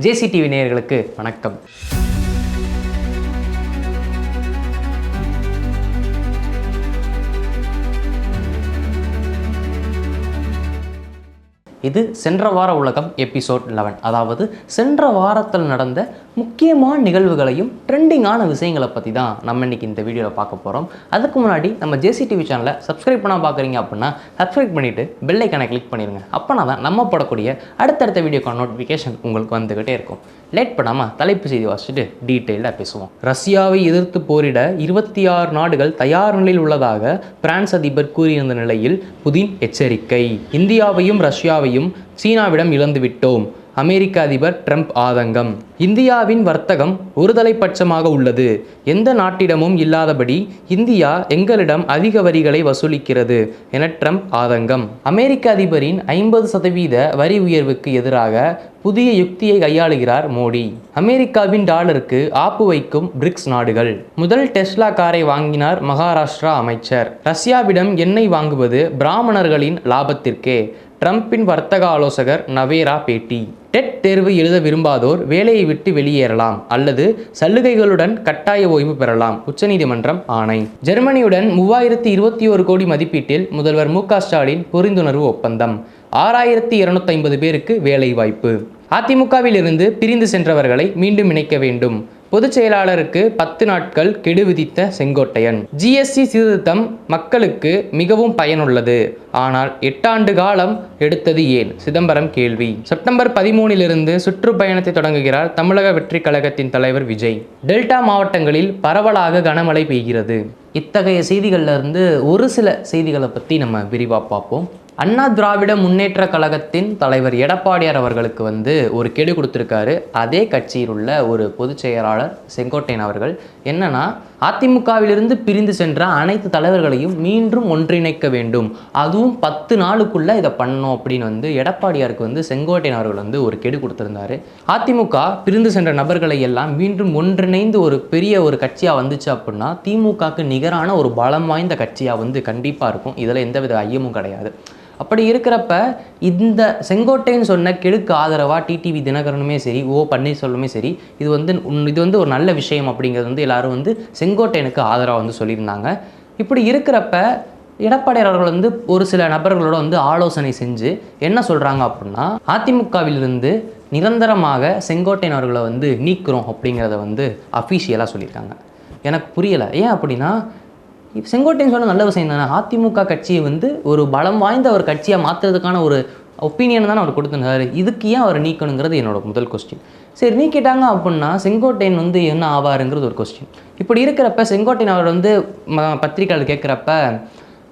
ஜேசிடிவி நேயர்களுக்கு வணக்கம். இது சென்ற வார உலகம் எபிசோட் லெவன். அதாவது சென்ற வாரத்தில் நடந்த முக்கியமான நிகழ்வுகளையும் ட்ரெண்டிங்கான விஷயங்களை பற்றி தான் நம்ம இன்னைக்கு இந்த வீடியோவில் பார்க்க போகிறோம் அதுக்கு முன்னாடி நம்ம ஜேசிடிவி சேனலை சப்ஸ்கிரைப் பண்ணால் பார்க்குறீங்க அப்படின்னா சப்ஸ்கிரைப் பண்ணிவிட்டு பெல் கிளிக் பண்ணிடுங்க. அப்போனா தான் நம்ம போடக்கூடிய அடுத்தடுத்த வீடியோக்கான நோட்டிஃபிகேஷன் உங்களுக்கு வந்துக்கிட்டே இருக்கும். லேட் பண்ணாமல் தலைப்பு செய்தி வாசிச்சுட்டு டீட்டெயிலாக பேசுவோம். ரஷ்யாவை எதிர்த்து போரிட இருபத்தி ஆறு நாடுகள் தயார் நிலையில் உள்ளதாக பிரான்ஸ் அதிபர் கூறியிருந்த நிலையில் புதின் எச்சரிக்கை. இந்தியாவையும் ரஷ்யாவையும் சீனாவிடம் இழந்துவிட்டோம். அமெரிக்க அதிபர் ட்ரம்ப் ஆதங்கம். இந்தியாவின் வர்த்தகம் ஒருதலைப்பட்சமாக உள்ளது. எந்த நாட்டிடமும் இல்லாதபடி இந்தியா எங்களிடம் அதிக வரிகளை வசூலிக்கிறது என ட்ரம்ப் ஆதங்கம். அமெரிக்க அதிபரின் ஐம்பது சதவீத வரி உயர்வுக்கு எதிராக புதிய யுக்தியை கையாளுகிறார் மோடி. அமெரிக்காவின் டாலருக்கு ஆப்பு வைக்கும் பிரிக்ஸ் நாடுகள். முதல் டெஸ்லா காரை வாங்கினார் மகாராஷ்டிரா அமைச்சர். ரஷ்யாவிடம் எண்ணெய் வாங்குவது பிராமணர்களின் லாபத்திற்கே. ட்ரம்பின் வர்த்தக ஆலோசகர் நவேரா பேட்டி. டெட் தேர்வு எழுத விரும்பாதோர் வேலையை விட்டு வெளியேறலாம் அல்லது சலுகைகளுடன் கட்டாய ஓய்வு பெறலாம் உச்சநீதிமன்றம் ஆணை. ஜெர்மனியுடன் மூவாயிரத்தி இருபத்தி ஒரு கோடி மதிப்பீட்டில் முதல்வர் மு ஸ்டாலின் புரிந்துணர்வு ஒப்பந்தம். ஆறாயிரத்தி இருநூத்தி ஐம்பது பேருக்கு வேலை வாய்ப்பு அதிமுகவில் இருந்து பிரிந்து சென்றவர்களை மீண்டும் இணைக்க வேண்டும். பொதுச் செயலாளருக்கு பத்து நாட்கள் கெடு விதித்த செங்கோட்டையன். ஜிஎஸ்டி சீர்திருத்தம் மக்களுக்கு மிகவும் பயனுள்ளது. ஆனால் எட்டாண்டு காலம் எடுத்தது ஏன்? சிதம்பரம் கேள்வி. செப்டம்பர் பதிமூனிலிருந்து சுற்றுப்பயணத்தை தொடங்குகிறார் தமிழக வெற்றி கழகத்தின் தலைவர் விஜய். டெல்டா மாவட்டங்களில் பரவலாக கனமழை பெய்கிறது. இத்தகைய செய்திகள்ல இருந்து ஒரு சில செய்திகளை பற்றி நம்ம விரிவாக பார்ப்போம். அண்ணா திராவிட முன்னேற்ற கழகத்தின் தலைவர் எடப்பாடியார் அவர்களுக்கு வந்து ஒரு கெடு கொடுத்துருக்காரு. அதே கட்சியில் உள்ள ஒரு பொதுச் செயலாளர் செங்கோட்டையன் அவர்கள். என்னன்னா அதிமுகவிலிருந்து பிரிந்து சென்ற அனைத்து தலைவர்களையும் மீண்டும் ஒன்றிணைக்க வேண்டும். அதுவும் பத்து நாளுக்குள்ள இதை பண்ணணும் அப்படின்னு வந்து எடப்பாடியாருக்கு வந்து செங்கோட்டையன் அவர்கள் வந்து ஒரு கெடு கொடுத்திருந்தாரு. அதிமுக பிரிந்து சென்ற நபர்களை எல்லாம் மீண்டும் ஒன்றிணைந்து ஒரு பெரிய ஒரு கட்சியாக வந்துச்சு அப்படின்னா திமுகவுக்கு நிகரான ஒரு பலம் வாய்ந்த கட்சியாக வந்து கண்டிப்பாக இருக்கும். இதில் எந்தவித ஐயமும் கிடையாது. அப்படி இருக்கிறப்ப இந்த செங்கோட்டைன்னு சொன்ன கெடுக்கு ஆதரவாக டிடிவி தினகரனுமே சரி ஓ பன்னீர்செல்வமே சரி இது வந்து இது வந்து ஒரு நல்ல விஷயம் அப்படிங்கிறது வந்து எல்லாரும் வந்து செங்கோட்டையனுக்கு ஆதரவாக வந்து சொல்லியிருந்தாங்க. இப்படி இருக்கிறப்ப எடப்பாடியாளர்கள் வந்து ஒரு சில நபர்களோட வந்து ஆலோசனை செஞ்சு என்ன சொல்கிறாங்க அப்படின்னா அதிமுகவிலிருந்து நிரந்தரமாக செங்கோட்டையன் அவர்களை வந்து நீக்கிறோம் அப்படிங்கிறத வந்து அஃபீஷியலாக சொல்லியிருக்காங்க. எனக்கு புரியலை ஏன் அப்படின்னா செங்கோட்டையன் சொன்ன நல்ல விஷயம் தானே அதிமுக கட்சியை வந்து ஒரு பலம் வாய்ந்த ஒரு கட்சியாக மாற்றுறதுக்கான ஒரு ஒப்பீனியன் தானே அவர் கொடுத்துருந்தாரு. இதுக்கு ஏன் அவர் நீக்கணுங்கிறது என்னோட முதல் கொஸ்டின் சரி நீக்கிட்டாங்க அப்படின்னா செங்கோட்டையன் வந்து என்ன ஆவாருங்கிறது ஒரு கொஸ்டின் இப்படி இருக்கிறப்ப செங்கோட்டையன் அவர் வந்து ம கேட்குறப்ப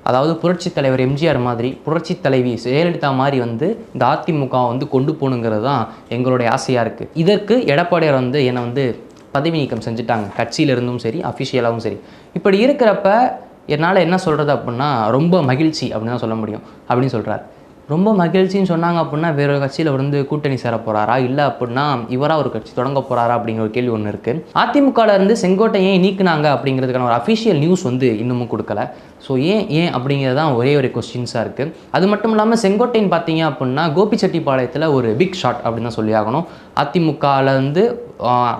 அதாவது புரட்சித் தலைவர் எம்ஜிஆர் மாதிரி புரட்சித் தலைவி ஜெயலலிதா மாதிரி வந்து இந்த அதிமுக வந்து கொண்டு போகணுங்கிறது தான் எங்களுடைய ஆசையாக இருக்குது இதற்கு எடப்பாடியார் வந்து என்னை வந்து பதவி நீக்கம் செஞ்சுட்டாங்க. கட்சியில இருந்தும் சரி அஃபிஷியலாகவும் சரி. இப்படி இருக்கிறப்ப என்னால் என்ன சொல்கிறது அப்படின்னா ரொம்ப மகிழ்ச்சி அப்படின்னு தான் சொல்ல முடியும். அப்படின்னு சொல்கிறார் ரொம்ப மகிழ்ச்சின்னு சொன்னாங்க அப்படின்னா வேற ஒரு கட்சியில் வந்து கூட்டணி சேர போகிறாரா இல்லை அப்படின்னா இவராக ஒரு கட்சி தொடங்க போகிறாரா அப்படிங்கிற ஒரு கேள்வி ஒன்று இருக்குது அதிமுகவில் இருந்து செங்கோட்டையை ஏன் நீக்குனாங்க அப்படிங்கிறதுக்கான ஒரு அஃபிஷியல் நியூஸ் வந்து இன்னமும் கொடுக்கல. ஸோ ஏன் ஏன் அப்படிங்கிறது தான் ஒரே ஒரு கொஸ்டின்ஸாக இருக்குது அது மட்டும் இல்லாமல் செங்கோட்டையன் பார்த்தீங்க அப்படின்னா கோபிச்செட்டிப்பாளையத்தில் ஒரு பிக் ஷாட் அப்படின்னு தான் சொல்லி ஆகணும் அதிமுகவில் வந்து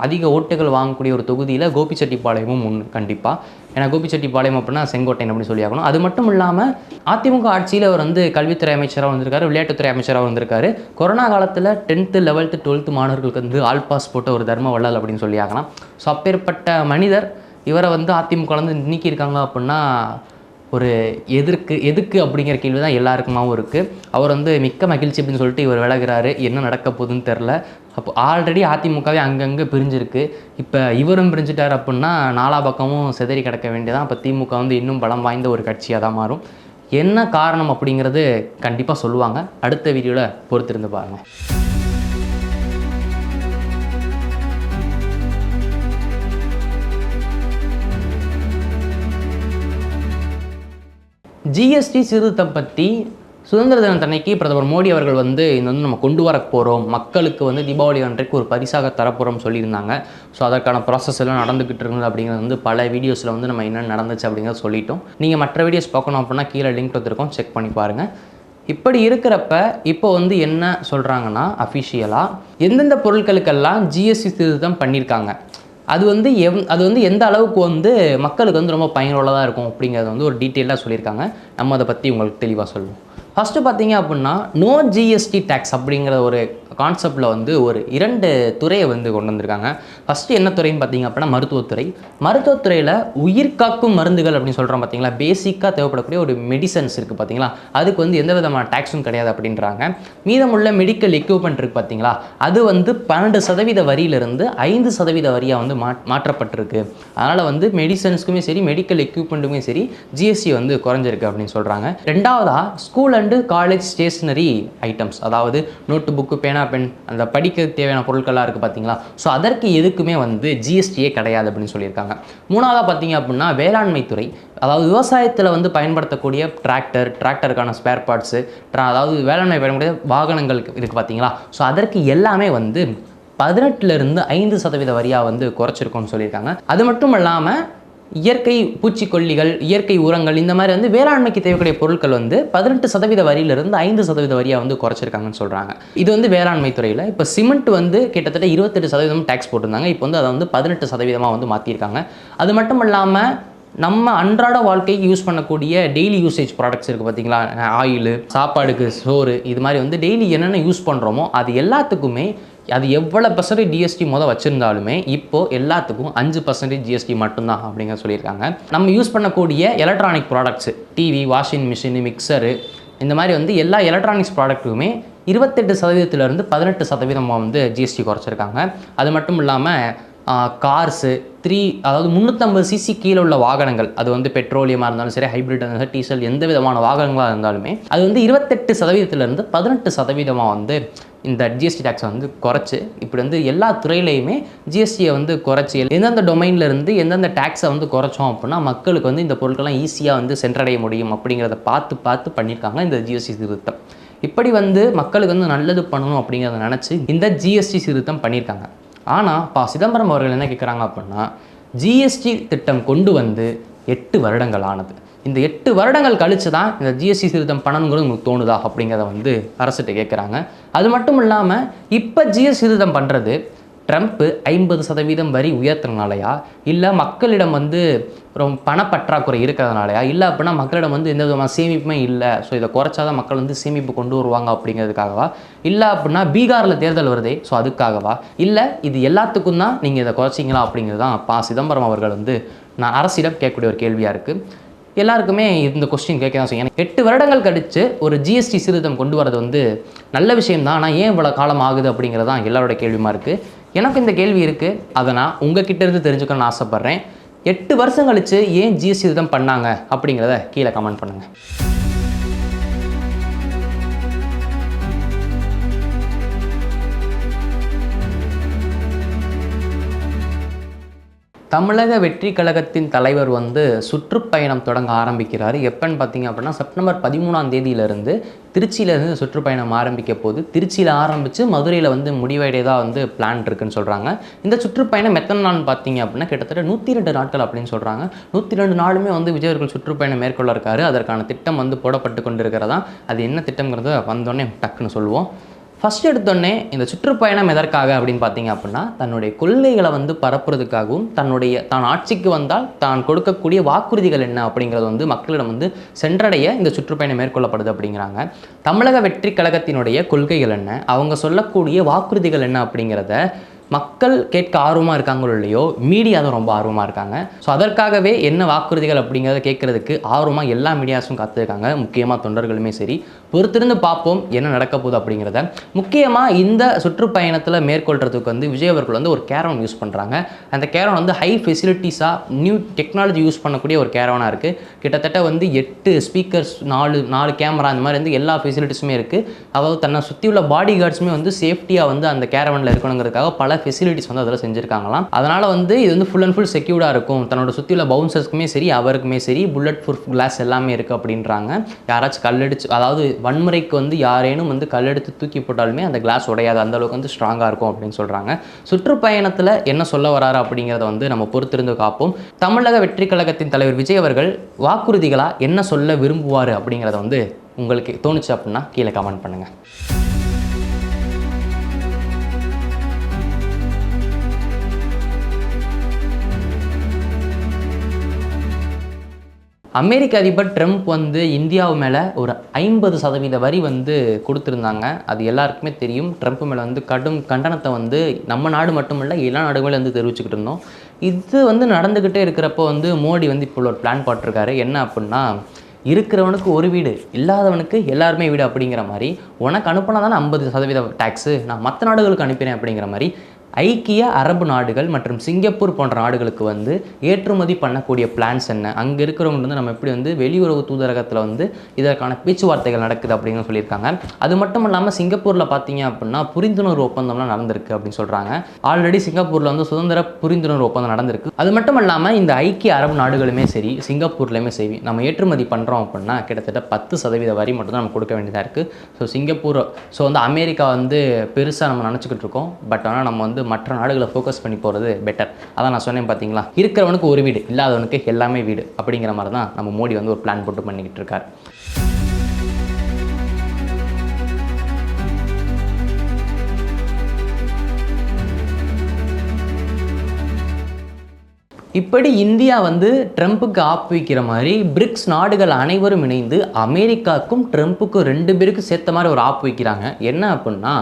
அதிக ஓட்டுகள் வாங்கக்கூடிய ஒரு தொகுதியில் கோபிச்செட்டிப்பாளையமும் ஒன்று கண்டிப்பாக ஏன்னா கோபிச்செட்டிப்பாளையம் அப்படின்னா செங்கோட்டையன் அப்படின்னு சொல்லி ஆகணும். அது மட்டும் இல்லாமல் அதிமுக ஆட்சியில் அவர் வந்து கல்வித்துறை அமைச்சராக வந்திருக்காரு விளையாட்டுத்துறை அமைச்சராக வந்திருக்காரு. கொரோனா காலத்தில் டென்த்து லெவல்த்து டுவெல்த்து மாணவர்களுக்கு வந்து ஆல் பாஸ் போட்ட ஒரு தர்ம வள்ளல் அப்படின்னு சொல்லி ஆகலாம். ஸோ அப்பேற்பட்ட மனிதர் இவரை வந்து அதிமுக வந்து நீக்கியிருக்காங்க அப்படின்னா ஒரு எதற்கு எதுக்கு அப்படிங்கிற கேள்வி தான் எல்லாருக்குமாவும் இருக்குது அவர் வந்து மிக்க மகிழ்ச்சி அப்படின்னு சொல்லிட்டு இவர் விலகிறாரு. என்ன நடக்க போகுதுன்னு தெரில அப்போ ஆல்ரெடி அதிமுகவே அங்கங்கே பிரிஞ்சிருக்கு. இப்போ இவரும் பிரிஞ்சுட்டார் அப்படின்னா நாலா பக்கமும் சிதறி கிடக்க வேண்டியதான். அப்போ திமுக வந்து இன்னும் பலம் வாய்ந்த ஒரு கட்சியாக தான் மாறும். என்ன காரணம் அப்படிங்கிறது கண்டிப்பாக சொல்லுவாங்க. அடுத்த வீடியோவில் பொறுத்திருந்து பாருங்கள் ஜிஎஸ்டி சீர்திருத்தம் பற்றி சுதந்திர தினத்தன்னைக்கு பிரதமர் மோடி அவர்கள் வந்து இது வந்து நம்ம கொண்டு வர போகிறோம் மக்களுக்கு வந்து தீபாவளி அன்றைக்கு ஒரு பரிசாக தரப்போகிறோம் சொல்லியிருந்தாங்க. ஸோ அதற்கான ப்ராசஸ் எல்லாம் நடந்துக்கிட்டு இருக்குது அப்படிங்கிறது வந்து பல வீடியோஸில் வந்து நம்ம என்ன நடந்துச்சு அப்படிங்கிறத சொல்லிட்டோம். நீங்கள் மற்ற வீடியோஸ் பார்க்கணும் அப்படின்னா கீழே லிங்க் கொடுத்துருக்கோம். செக் பண்ணி பாருங்கள் இப்படி இருக்கிறப்ப இப்போ வந்து என்ன சொல்கிறாங்கன்னா அஃபிஷியலாக எந்தெந்த பொருட்களுக்கெல்லாம் ஜிஎஸ்டி திருத்தம் பண்ணியிருக்காங்க? அது வந்து எவ் அது வந்து எந்த அளவுக்கு வந்து மக்களுக்கு வந்து ரொம்ப பயனுள்ளதாக இருக்கும் அப்படிங்கிறத வந்து ஒரு டீட்டெயிலாக சொல்லியிருக்காங்க. நம்ம அதை பற்றி உங்களுக்கு தெளிவாக சொல்லுவோம். ஃபஸ்ட்டு பார்த்தீங்க அப்படின்னா நோ ஜிஎஸ்டி டேக்ஸ் அப்படிங்கிற ஒரு கான்செப்டில் வந்து ஒரு இரண்டு துறையை வந்து கொண்டு வந்திருக்காங்க. ஃபஸ்ட்டு என்ன துறைன்னு பார்த்தீங்க அப்படின்னா மருத்துவத்துறை. மருத்துவத்துறையில் உயிர்காக்கும் மருந்துகள் அப்படின்னு சொல்கிறோம் பார்த்தீங்களா? பேசிக்காக தேவைப்படக்கூடிய ஒரு மெடிசன்ஸ் இருக்குது பார்த்தீங்களா? அதுக்கு வந்து எந்த விதமான டேக்ஸும் கிடையாது அப்படின்றாங்க. மீதமுள்ள மெடிக்கல் எக்யூப்மெண்ட் இருக்குது பார்த்தீங்களா? அது வந்து பன்னெண்டு சதவீத வரியிலிருந்து ஐந்து சதவீத வரியாக வந்து மா மாற்றப்பட்டிருக்கு. அதனால் வந்து மெடிசன்ஸ்க்குமே சரி மெடிக்கல் எக்யூப்மெண்ட்டுமே சரி ஜிஎஸ்டி வந்து குறைஞ்சிருக்கு அப்படின்னு சொல்கிறாங்க ரெண்டாவதாக school and college stationery items அதாவது நோட்டு புக்கு பேனா பென் அந்த படிக்க தேவையான பொருட்கள்லாம் இருக்குது பார்த்தீங்களா ஸோ அதற்கு எதுக்குமே வந்து ஜிஎஸ்டியே கிடையாது அப்படின்னு சொல்லியிருக்காங்க. மூணாவதாக பார்த்தீங்க அப்படின்னா வேளாண்மை துறை. அதாவது விவசாயத்தில் வந்து பயன்படுத்தக்கூடிய டிராக்டர் டிராக்டருக்கான ஸ்பேர் பார்ட்ஸு அதாவது வேளாண்மை பயன்படுத்த வாகனங்கள் இருக்குது பார்த்தீங்களா ஸோ அதற்கு எல்லாமே வந்து பதினெட்டுலேருந்து ஐந்து சதவீத வரியாக வந்து குறைச்சிருக்கோம்னு சொல்லியிருக்காங்க. அது மட்டும் இல்லாமல் இயற்கை பூச்சிக்கொல்லிகள் இயற்கை உரங்கள் இந்த மாதிரி வந்து வேளாண்மைக்கு தேவைக்கூடிய பொருட்கள் வந்து பதினெட்டு சதவீத வரியிலிருந்து ஐந்து சதவீத வரியாக வந்து குறைச்சிருக்காங்கன்னு சொல்கிறாங்க இது வந்து வேளாண்மை துறையில் இப்போ சிமெண்ட் வந்து கிட்டத்தட்ட இருபத்தெட்டு சதவீதம் டேக்ஸ் போட்டிருந்தாங்க. இப்போ வந்து அதை வந்து பதினெட்டு சதவீதமாக வந்து மாற்றிருக்காங்க அது மட்டும் இல்லாமல் நம்ம அன்றாட வாழ்க்கைக்கு யூஸ் பண்ணக்கூடிய டெய்லி யூசேஜ் ப்ராடக்ட்ஸ் இருக்குது பார்த்தீங்களா ஆயில் சாப்பாடுக்கு சோறு இது மாதிரி வந்து டெய்லி என்னென்ன யூஸ் பண்ணுறோமோ அது எல்லாத்துக்குமே அது எவ்வளோ பர்சன்டேஜ் ஜிஎஸ்டி மொதல் வச்சுருந்தாலுமே இப்போது எல்லாத்துக்கும் அஞ்சு பர்சன்டேஜ் ஜிஎஸ்டி மட்டும்தான் அப்படிங்கிற சொல்லியிருக்காங்க. நம்ம யூஸ் பண்ணக்கூடிய electronic products TV washing machine mixer இந்த மாதிரி வந்து எல்லா எலக்ட்ரானிக்ஸ் ப்ராடக்ட்டுமே இருபத்தெட்டு சதவீதத்திலேருந்து பதினெட்டு சதவீதமாக வந்து ஜிஎஸ்டி குறைச்சிருக்காங்க. அது மட்டும் இல்லாமல் கார்ஸு த்ரீ அதாவது முந்நூற்றம்பது சிசி கீழே உள்ள வாகனங்கள். அது வந்து பெட்ரோலியமாக இருந்தாலும் சரி ஹைப்ரிட் இருந்தாலும் டீசல் எந்த விதமான வாகனங்களாக இருந்தாலுமே அது வந்து இருபத்தெட்டு சதவீதத்திலேருந்து பதினெட்டு சதவீதமாக வந்து இந்த ஜிஎஸ்டி டேக்ஸை வந்து குறைச்சி இப்படி வந்து எல்லா துறையிலையுமே ஜிஎஸ்டியை வந்து குறைச்சி எந்தெந்த டொமைன்ல இருந்து எந்தெந்த டேக்ஸை வந்து குறைச்சோம் அப்படின்னா மக்களுக்கு வந்து இந்த பொருட்கள்லாம் ஈஸியாக வந்து சென்றடைய முடியும் அப்படிங்கிறத பார்த்து பார்த்து பண்ணியிருக்காங்க இந்த ஜிஎஸ்டி திருத்தம். இப்படி வந்து மக்களுக்கு வந்து நல்லது பண்ணணும் அப்படிங்கிறத நினச்சி இந்த ஜிஎஸ்டி திருத்தம் பண்ணியிருக்காங்க. ஆனால் பா சிதம்பரம் அவர்கள் என்ன கேட்குறாங்க அப்படின்னா ஜிஎஸ்டி திட்டம் கொண்டு வந்து எட்டு வருடங்கள் ஆனது. இந்த எட்டு வருடங்கள் கழித்து தான் இந்த ஜிஎஸ்டி திருத்தம் பண்ணணுங்கிறது உங்களுக்கு தோணுதா அப்படிங்கிறத வந்து அரசுகிட்ட கேட்குறாங்க அது மட்டும் இல்லாமல் இப்போ ஜிஎஸ்டி திருத்தம் பண்ணுறது ட்ரம்ப்பு ஐம்பது சதவீதம் வரி உயர்த்தினாலையா? இல்லை மக்களிடம் வந்து ரொம்ப பணப்பற்றாக்குறை இருக்கிறதுனாலயா? இல்லை அப்படின்னா மக்களிடம் வந்து எந்த விதமான சேமிப்புமே இல்லை. ஸோ இதை குறைச்சாதான் மக்கள் வந்து சேமிப்பு கொண்டு வருவாங்க அப்படிங்கிறதுக்காகவா? இல்லை அப்படின்னா பீகாரில் தேர்தல் வருதே ஸோ அதுக்காகவா? இல்லை இது எல்லாத்துக்கும் தான் நீங்கள் இதை குறைச்சிங்களா அப்படிங்கிறது தான் பா சிதம்பரம் அவர்கள் வந்து நான் அரசிடம் கேட்கக்கூடிய ஒரு கேள்வியாக இருக்குது எல்லாருக்குமே இந்த கொஸ்டின் கேட்க தான் செய்யும். எட்டு வருடங்கள் கழித்து ஒரு ஜிஎஸ்டி சீர்திருத்தம் கொண்டு வரது வந்து நல்ல விஷயம் தான் ஆனால் ஏன் இவ்வளோ காலம் ஆகுது அப்படிங்கிறது தான் எல்லாரோட கேள்வியுமா இருக்குது எனக்கு இந்த கேள்வி இருக்குது அதை நான் உங்ககிட்ட இருந்து தெரிஞ்சுக்கணும்னு ஆசைப்பட்றேன். எட்டு வருஷம் கழித்து ஏன் ஜிஎஸ்டி திருத்தம் பண்ணாங்க அப்படிங்கிறத கீழே கமெண்ட் பண்ணுங்கள் தமிழக வெற்றி கழகத்தின் தலைவர் வந்து சுற்றுப்பயணம் தொடங்க ஆரம்பிக்கிறார். எப்பன்னு பார்த்தீங்க அப்படின்னா செப்டம்பர் பதிமூணாம் தேதியிலிருந்து திருச்சியிலேருந்து சுற்றுப்பயணம் ஆரம்பிக்க போது திருச்சியில் ஆரம்பித்து மதுரையில் வந்து முடிவடையதாக வந்து பிளான் இருக்குன்னு சொல்கிறாங்க இந்த சுற்றுப்பயணம் எத்தனை நாள் பார்த்தீங்க அப்படின்னா கிட்டத்தட்ட நூற்றி ரெண்டு நாட்கள் அப்படின்னு சொல்கிறாங்க நூற்றி ரெண்டு நாளுமே வந்து விஜய் அவர்கள் சுற்றுப்பயணம் மேற்கொள்ள இருக்காரு. அதற்கான திட்டம் வந்து போடப்பட்டு கொண்டு இருக்கிறதா அது என்ன திட்டங்கிறத வந்தோடனே டக்குன்னு சொல்லுவோம். ஃபஸ்ட் எடுத்தோடனே இந்த சுற்றுப்பயணம் எதற்காக அப்படின்னு பார்த்தீங்க அப்படின்னா தன்னுடைய கொள்கைகளை வந்து பரப்புறதுக்காகவும் தன்னுடைய தான் ஆட்சிக்கு வந்தால் தான் கொடுக்கக்கூடிய வாக்குறுதிகள் என்ன அப்படிங்கிறது வந்து மக்களிடம் வந்து சென்றடைய இந்த சுற்றுப்பயணம் மேற்கொள்ளப்படுது அப்படிங்கிறாங்க. தமிழக வெற்றி கழகத்தினுடைய கொள்கைகள் என்ன? அவங்க சொல்லக்கூடிய வாக்குறுதிகள் என்ன அப்படிங்கிறத மக்கள் கேட்க ஆர்வமாக இருக்காங்களோ இல்லையோ மீடியா தான் ரொம்ப ஆர்வமாக இருக்காங்க. ஸோ அதற்காகவே என்ன வாக்குறுதிகள் அப்படிங்கிறத கேட்குறதுக்கு ஆர்வமாக எல்லா மீடியாஸும் காத்திருக்காங்க. முக்கியமாக தொண்டர்களுமே சரி பொறுத்திருந்து பார்ப்போம் என்ன நடக்க போகுது அப்படிங்கிறத. முக்கியமாக இந்த சுற்றுப்பயணத்தில் மேற்கொள்கிறதுக்கு வந்து விஜய் அவர்கள் வந்து ஒரு கேரவன் யூஸ் பண்ணுறாங்க அந்த கேரவன் வந்து ஹை ஃபெசிலிட்டிஸாக நியூ டெக்னாலஜி யூஸ் பண்ணக்கூடிய ஒரு கேரவனாக இருக்குது கிட்டத்தட்ட வந்து எட்டு ஸ்பீக்கர்ஸ் நாலு நாலு கேமரா அந்த மாதிரி வந்து எல்லா ஃபெசிலிட்டிஸுமே இருக்குது அதாவது தன்னை சுற்றி உள்ள பாடி கார்ட்ஸுமே வந்து சேஃப்டியாக வந்து அந்த கேரவனில் இருக்கணுங்கிறதுக்காக பல ஃபெசிலிட்டிஸ் வந்து அதில் செஞ்சுருக்காங்களாம். அதனால் வந்து இது வந்து ஃபுல் அண்ட் ஃபுல் செக்யூர்டாக இருக்கும். தன்னோட சுற்றி உள்ள பவுன்சர்ஸ்க்குமே சரி அவருக்குமே சரி புல்லட் ப்ரூஃப் கிளாஸ் எல்லாமே இருக்குது அப்படின்றாங்க. யாராச்சும் கல்லடிச்சு அதாவது வன்முறைக்கு வந்து யாரேனும் வந்து கல்லெடுத்து தூக்கி போட்டாலுமே அந்த கிளாஸ் உடையாது. அந்த அளவுக்கு வந்து ஸ்ட்ராங்காக இருக்கும் அப்படின்னு சொல்கிறாங்க சுற்றுப்பயணத்தில் என்ன சொல்ல வராரு அப்படிங்கிறத வந்து நம்ம பொறுத்திருந்து காப்போம். தமிழக வெற்றி கழகத்தின் தலைவர் விஜய் அவர்கள் வாக்குறுதிகளாக என்ன சொல்ல விரும்புவார் அப்படிங்கிறத வந்து உங்களுக்கு தோணுச்சு அப்படின்னா கீழே கமெண்ட் பண்ணுங்கள் அமெரிக்க அதிபர் ட்ரம்ப் வந்து இந்தியாவு மேலே ஒரு ஐம்பது சதவீத வரி வந்து கொடுத்துருந்தாங்க. அது எல்லாருக்குமே தெரியும். ட்ரம்ப் மேலே வந்து கடும் கண்டனத்தை வந்து நம்ம நாடு மட்டும் இல்லை எல்லா நாடுகளும் வந்து தெரிவிச்சுக்கிட்டு இருந்தோம். இது வந்து நடந்துக்கிட்டே இருக்கிறப்போ வந்து மோடி வந்து இப்போ ஒரு பிளான் போட்டிருக்காரு. என்ன அப்படின்னா இருக்கிறவனுக்கு ஒரு வீடு இல்லாதவனுக்கு எல்லாருமே வீடு அப்படிங்கிற மாதிரி உனக்கு அனுப்பினா தானே ஐம்பது சதவீத டேக்ஸு நான் மற்ற நாடுகளுக்கு அனுப்பினேன் அப்படிங்கிற மாதிரி ஐக்கிய அரபு நாடுகள் மற்றும் சிங்கப்பூர் போன்ற நாடுகளுக்கு வந்து ஏற்றுமதி பண்ணக்கூடிய பிளான்ஸ் என்ன? அங்கே இருக்கிறவங்க வந்து நம்ம எப்படி வந்து வெளியுறவு தூதரகத்தில் வந்து இதற்கான பேச்சுவார்த்தைகள் நடக்குது அப்படின்னு சொல்லியிருக்காங்க. அது மட்டும் இல்லாமல் சிங்கப்பூரில் பார்த்தீங்க அப்படின்னா புரிந்துணர்வு ஒப்பந்தம்லாம் நடந்திருக்கு அப்படின்னு சொல்கிறாங்க ஆல்ரெடி சிங்கப்பூரில் வந்து சுதந்திர புரிந்துணர்வு ஒப்பந்தம் நடந்திருக்கு. அது மட்டும் இல்லாமல் இந்த ஐக்கிய அரபு நாடுகளுமே சரி சிங்கப்பூர்லேயுமே சரி நம்ம ஏற்றுமதி பண்ணுறோம் அப்படின்னா கிட்டத்தட்ட பத்து சதவீத வரி மட்டும் தான் நம்ம கொடுக்க வேண்டியதாக இருக்குது ஸோ சிங்கப்பூர் ஸோ வந்து அமெரிக்கா வந்து பெருசாக நம்ம நினச்சிக்கிட்டு இருக்கோம். பட் ஆனால் நம்ம வந்து மற்ற நாடுகளை ஃபோக்கஸ் பண்ணி போகிறது பெட்டர் அதான் நான் சொன்னேன் பார்த்தீங்களா இருக்கிறவனுக்கு ஒரு வீடு இல்லாதவனுக்கு எல்லாமே வீடு அப்படிங்கிற மாதிரி தான் நம்ம மோடி வந்து ஒரு பிளான் போட்டு பண்ணிக்கிட்டு இருக்கார். இப்படி இந்தியா வந்து ட்ரம்ப்புக்கு ஆப் வைக்கிற மாதிரி பிரிக்ஸ் நாடுகள் அனைவரும் இணைந்து அமெரிக்காவுக்கும் ட்ரம்ப்புக்கும் ரெண்டு பேருக்கும் சேர்த்த மாதிரி ஒரு ஆப் வைக்கிறாங்க. என்ன அப்படின்னா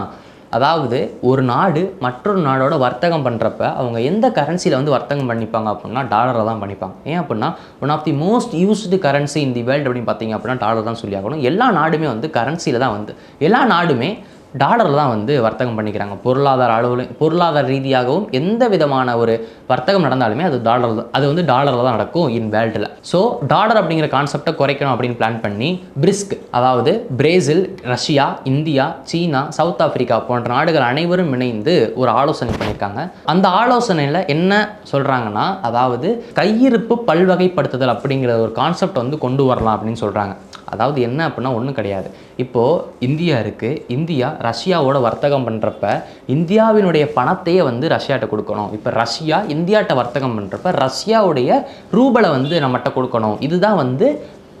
அதாவது ஒரு நாடு மற்றொரு நாடோட வர்த்தகம் பண்ணுறப்ப அவங்க எந்த கரன்சியில் வந்து வர்த்தகம் பண்ணிப்பாங்க அப்படின்னா டாலரை தான் பண்ணிப்பாங்க. ஏன் அப்படின்னா one of the most used currency in the world அப்படின்னு பார்த்தீங்க அப்படின்னா டாலர் தான் சொல்லி ஆகணும். எல்லா நாடுமே வந்து கரன்சியில் தான் வந்து எல்லா நாடுமே டாலரில் தான் வந்து வர்த்தகம் பண்ணிக்கிறாங்க. பொருளாதார அளவில் பொருளாதார ரீதியாகவும் எந்த விதமான ஒரு வர்த்தகம் நடந்தாலுமே அது டாலர் அது வந்து டாலரில் தான் நடக்கும் இன் வேர்ல்டில் ஸோ டாலர் அப்படிங்கிற கான்செப்டை குறைக்கணும் அப்படின்னு பிளான் பண்ணி பிரிஸ்க் அதாவது Brazil Russia India China South Africa போன்ற நாடுகள் அனைவரும் இணைந்து ஒரு ஆலோசனை பண்ணியிருக்காங்க அந்த ஆலோசனையில் என்ன சொல்கிறாங்கன்னா அதாவது கையிருப்பு பல்வகைப்படுத்துதல் அப்படிங்கிற ஒரு கான்செப்ட் வந்து கொண்டு வரலாம் அப்படின்னு சொல்கிறாங்க அதாவது என்ன அப்படின்னா ஒன்றும் கிடையாது. இப்போது இந்தியா இருக்குது இந்தியா ரஷ்யாவோட வர்த்தகம் பண்ணுறப்ப இந்தியாவினுடைய பணத்தையே வந்து ரஷ்யாட்ட கொடுக்கணும். இப்போ ரஷ்யா இந்தியாட்ட வர்த்தகம் பண்ணுறப்ப ரஷ்யாவுடைய ரூபலை வந்து நம்மகிட்ட கொடுக்கணும். இதுதான் வந்து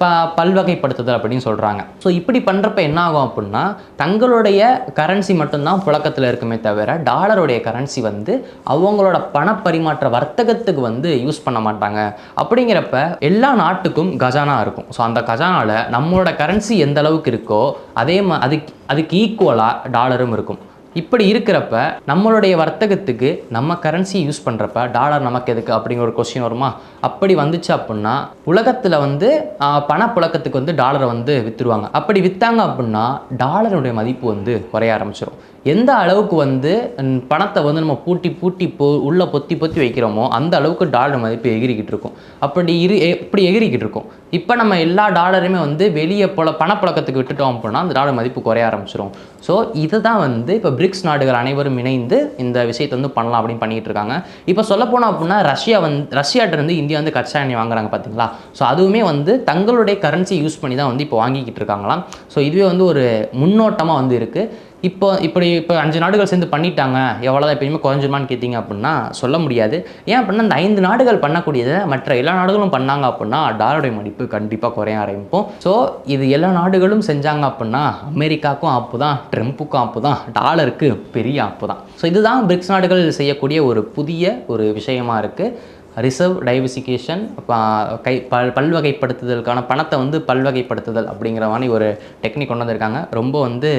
ப பல்வகைப்படுத்துதல் அப்படின்னு சொல்கிறாங்க ஸோ இப்படி பண்ணுறப்ப என்ன ஆகும் அப்படின்னா தங்களுடைய கரன்சி மட்டும்தான் புழக்கத்தில் இருக்குமே தவிர டாலருடைய கரன்சி வந்து அவங்களோட பணப்பரிமாற்ற வர்த்தகத்துக்கு வந்து யூஸ் பண்ண மாட்டாங்க. அப்படிங்கிறப்ப எல்லா நாட்டுக்கும் கஜானா இருக்கும். ஸோ அந்த கஜானாவில் நம்மளோட கரன்சி எந்த அளவுக்கு இருக்கோ அதே மா அதுக்கு அதுக்கு ஈக்குவலாக டாலரும் இருக்கும். இப்படி இருக்கிறப்ப நம்மளுடைய வர்த்தகத்துக்கு நம்ம கரன்சி யூஸ் பண்ணுறப்ப டாலர் நமக்கு எதுக்கு அப்படிங்கிற ஒரு கொஸ்டின் வருமா? அப்படி வந்துச்சு அப்படின்னா உலகத்தில் வந்து பணப்புழக்கத்துக்கு வந்து டாலரை வந்து விற்றுருவாங்க அப்படி விற்றாங்க அப்படின்னா டாலருடைய மதிப்பு வந்து குறைய ஆரம்பிச்சிடும் எந்த அளவுக்கு வந்து பணத்தை வந்து நம்ம பூட்டி பூட்டி போ உள்ளே பொத்தி பொத்தி வைக்கிறோமோ அந்த அளவுக்கு டாலர் மதிப்பு எகிரிக்கிட்டு இருக்கும். அப்படி இரு இப்படி எகிரிக்கிட்டு இருக்கும். இப்போ நம்ம எல்லா டாலருமே வந்து வெளியே போல பணப்பழக்கத்துக்கு விட்டுட்டோம் அப்படின்னா அந்த டாலர் மதிப்பு குறைய ஆரம்பிச்சிடும் ஸோ இதை தான் வந்து இப்போ பிரிக்ஸ் நாடுகள் அனைவரும் இணைந்து இந்த விஷயத்தை வந்து பண்ணலாம் அப்படின்னு பண்ணிகிட்டு இருக்காங்க. இப்போ சொல்ல போனோம் அப்படின்னா ரஷ்யா வந்து ரஷ்யாட்ட இருந்து இந்தியா வந்து கச்சா எண்ணெய் வாங்குறாங்க பார்த்தீங்களா ஸோ அதுவுமே வந்து தங்களுடைய கரன்சி யூஸ் பண்ணி தான் வந்து இப்போ வாங்கிக்கிட்டு இருக்காங்களாம். ஸோ இதுவே வந்து ஒரு முன்னோட்டமாக வந்து இருக்குது இப்போ இப்படி இப்போ அஞ்சு நாடுகள் சேர்ந்து பண்ணிட்டாங்க எவ்வளோதான் எப்பயுமே குறைஞ்சிருமான்னு கேட்டிங்க அப்படின்னா சொல்ல முடியாது. ஏன் அப்படின்னா இந்த ஐந்து நாடுகள் பண்ணக்கூடியதை மற்ற எல்லா நாடுகளும் பண்ணாங்க அப்படின்னா டாலருடைய மதிப்பு கண்டிப்பாக குறைய ஆரம்பிப்போம். ஸோ இது எல்லா நாடுகளும் செஞ்சாங்க அப்படின்னா அமெரிக்காவுக்கும் ஆப்பு தான் ட்ரம்ப்புக்கும் ஆப்பு தான் டாலருக்கு பெரிய ஆப்பு தான் ஸோ இதுதான் பிரிக்ஸ் நாடுகள் செய்யக்கூடிய ஒரு புதிய ஒரு விஷயமா இருக்குது ரிசர்வ் டைவர்சிகேஷன் கை பல் பல்வகைப்படுத்துதலுக்கான பணத்தை வந்து பல்வகைப்படுத்துதல் அப்படிங்கிற மாதிரி ஒரு டெக்னிக் கொண்டு வந்திருக்காங்க. ரொம்ப வந்து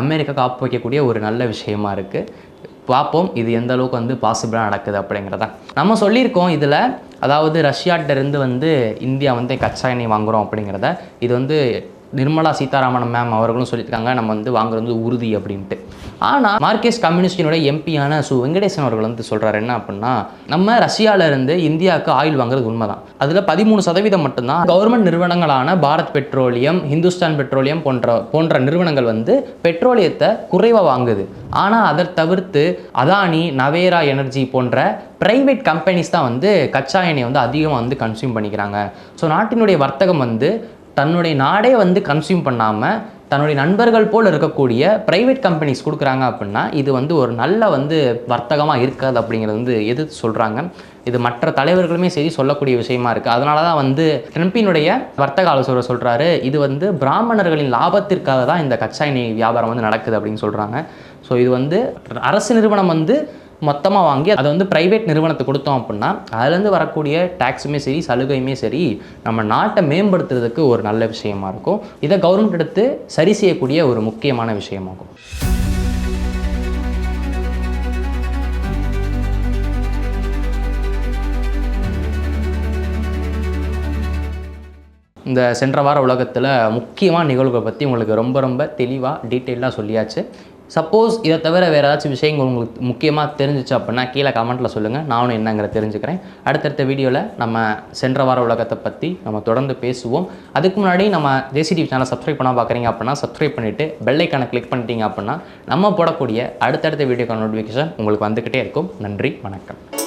அமெரிக்கா காப்பு வைக்கக்கூடிய ஒரு நல்ல விஷயமா இருக்குது பார்ப்போம் இது எந்த அளவுக்கு வந்து பாசிபிளாக நடக்குது அப்படிங்கிறத. நம்ம சொல்லியிருக்கோம் இதில் அதாவது ரஷ்யாட்டிருந்து வந்து இந்தியா வந்து கச்சா எண்ணெய் வாங்குகிறோம் அப்படிங்கிறத. இது வந்து நிர்மலா சீதாராமன் மேம் அவர்களும் சொல்லியிருக்காங்க நம்ம வந்து வாங்குறது வந்து உறுதி அப்படின்ட்டு. ஆனால் மார்க்சிஸ்ட் கம்யூனிஸ்டினுடைய எம்பியான சு வெங்கடேசன் அவர்கள் வந்து சொல்கிறார் என்ன அப்படின்னா நம்ம ரஷ்யால இருந்து இந்தியாவுக்கு ஆயில் வாங்குறது உண்மைதான். அதில் பதிமூணு சதவீதம் மட்டும்தான் கவர்மெண்ட் நிறுவனங்களான பாரத் பெட்ரோலியம் ஹிந்துஸ்தான் பெட்ரோலியம் போன்ற போன்ற நிறுவனங்கள் வந்து பெட்ரோலியத்தை குறைவாக வாங்குது. ஆனால் அதை தவிர்த்து அதானி நவேரா எனர்ஜி போன்ற பிரைவேட் கம்பெனிஸ் தான் வந்து கச்சா எண்ணெய் வந்து அதிகமாக வந்து கன்சியூம் பண்ணிக்கிறாங்க. ஸோ நாட்டினுடைய வர்த்தகம் வந்து தன்னுடைய நாடே வந்து கன்சியூம் பண்ணாமல் தன்னுடைய நண்பர்கள் போல் இருக்கக்கூடிய ப்ரைவேட் கம்பெனிஸ் கொடுக்குறாங்க அப்படின்னா இது வந்து ஒரு நல்ல வந்து வர்த்தகமாக இருக்காது அப்படிங்கிறது வந்து எது சொல்கிறாங்க இது மற்ற தலைவர்களுமே சரி சொல்லக்கூடிய விஷயமா இருக்குது அதனால தான் வந்து ட்ரம்பினுடைய வர்த்தக ஆலோசகர் சொல்கிறாரு இது வந்து பிராமணர்களின் லாபத்திற்காக தான் இந்த கச்சா எண்ணெய் வியாபாரம் வந்து நடக்குது அப்படின்னு சொல்கிறாங்க ஸோ இது வந்து அரசு நிறுவனம் வந்து மொத்தமாக வாங்கி அதை வந்து ப்ரைவேட் நிறுவனத்தை கொடுத்தோம் அப்படின்னா அதுலேருந்து வரக்கூடிய டேக்ஸுமே சரி சலுகையுமே சரி நம்ம நாட்டை மேம்படுத்துறதுக்கு ஒரு நல்ல விஷயமா இருக்கும். இதை கவர்மெண்ட் எடுத்து சரி செய்யக்கூடிய ஒரு முக்கியமான விஷயமாகும். இந்த சென்ற வார உலகத்தில் முக்கியமான நிகழ்வுகளை பற்றி உங்களுக்கு ரொம்ப ரொம்ப தெளிவாக டீட்டெயிலாக சொல்லியாச்சு. சப்போஸ் இதை தவிர வேறு ஏதாச்சும் விஷயங்கள் உங்களுக்கு முக்கியமாக தெரிஞ்சிச்சு அப்படின்னா கீழே கமெண்ட்டில் சொல்லுங்கள் நானும் என்னங்கிற தெரிஞ்சுக்கிறேன். அடுத்தடுத்த வீடியோவில் நம்ம சென்ற வார உலகத்தை பற்றி நம்ம தொடர்ந்து பேசுவோம். அதுக்கு முன்னாடி நம்ம ஜேசி டிவி சேனல் சப்ஸ்கிரைப் பண்ண பார்க்குறீங்க அப்படின்னா சப்ஸ்கிரைப் பண்ணிவிட்டு பெல்லைக்கான கிளிக் பண்ணிட்டீங்க அப்படின்னா நம்ம போடக்கூடிய அடுத்தடுத்த வீடியோக்கான நோட்டிஃபிகேஷன் உங்களுக்கு வந்துக்கிட்டே இருக்கும். நன்றி வணக்கம்.